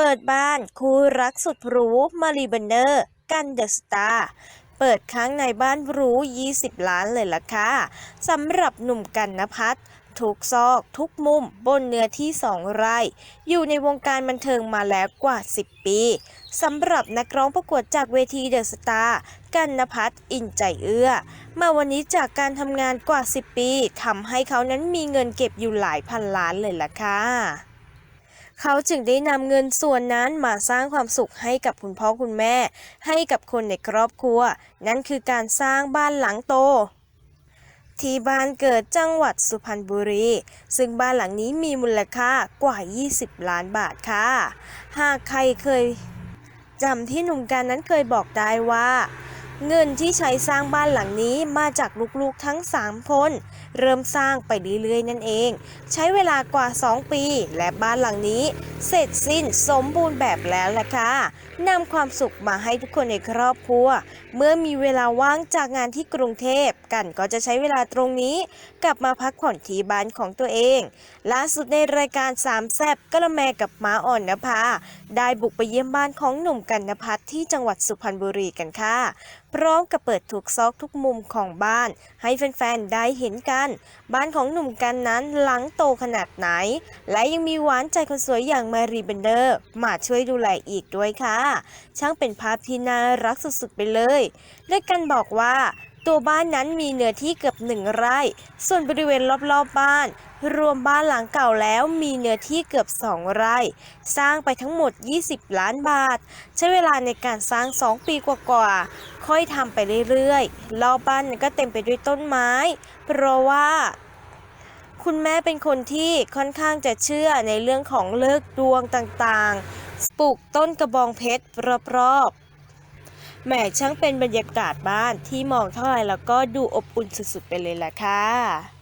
เปิดบ้านคู่รักสุดหรูมารีเบนเนอร์ กันเดอะสตาร์เปิดครั้งในบ้านหรู 20 ล้านเลยล่ะค่ะสำหรับหนุ่มกันนพัฒน์ทุกซอกทุกมุมบนเนื้อที่2ไร่ อยู่ในวงการบันเทิงมาแล้วกว่า 10 ปีสำหรับนักร้องประกวดจากเวทีเดอะสตาร์กันนพัฒน์อินใจเอื้อ มาวันนี้จากการทำงานกว่า 10 ปีทำให้เขานั้นมีเงินเก็บอยู่หลายพันล้านเลยล่ะค่ะ เขาจึงได้นำเงินส่วนนั้นมาสร้างความสุขให้กับคุณพ่อคุณแม่ ให้กับคนในครอบครัว นั่นคือการสร้างบ้านหลังโต ที่บ้านเกิดจังหวัดสุพรรณบุรี ซึ่งบ้านหลังนี้มีมูลค่ากว่า 20 ล้านบาทค่ะ หากใครเคยจำที่หนุ่มการนั้นเคยบอกได้ว่า เงินที่ใช้สร้างบ้านหลังนี้มาจากลูกๆทั้ง 3 คน เริ่มสร้างไปเรื่อยๆนั่นเอง ใช้เวลากว่า 2 ปี และบ้านหลังนี้ เสร็จสิ้นสมบูรณ์แบบแล้วล่ะค่ะนำความสุขมาให้ทุกคนในครอบครัว เมื่อมีเวลาว่างจากงานที่กรุงเทพกันก็จะใช้เวลาตรงนี้ กลับมาพักผ่อนที่บ้านของตัวเองล่าสุดในรายการสามแซบกระแมกับม้าอ่อนนภาได้บุกไปเยี่ยมบ้านของหนุ่มกันนพัฒน์ที่จังหวัดสุพรรณบุรีกันค่ะพร้อมกับเปิดถูกซอกทุกมุมของบ้าน ให้แฟนๆ ได้เห็นกัน บ้านของหนุ่มกันนั้นหลังโตขนาดไหน และยังมีหวานใจคนสวยอย่างมารีเบนเดอร์ มาช่วยดูแลอีกด้วยค่ะ ช่างเป็นภาพที่น่ารักสุดๆไปเลย ด้วยกันบอกว่า ตัวบ้านนั้นมีเนื้อที่เกือบหนึ่งไร่ ส่วนบริเวณรอบๆบบ้าน รวมบ้านหลังเก่าแล้วมีเนื้อที่เกือบ 2 ไร่ สร้างไปทั้งหมด 20 ล้านบาท ใช้เวลาในการสร้าง 2 ปีกว่าๆ ค่อยทำไปเรื่อยๆ รอบบ้านก็เต็มไปด้วยต้นไม้ เพราะว่าคุณแม่เป็นคนที่ค่อนข้างจะเชื่อในเรื่องของเลิกดวงต่างๆ ปลูกต้นกระบองเพชรรอบๆ แหมช่างเป็นบรรยากาศบ้านที่มองเท่าไหร่แล้วก็ดูอบอุ่นสุดๆไปเลยล่ะค่ะ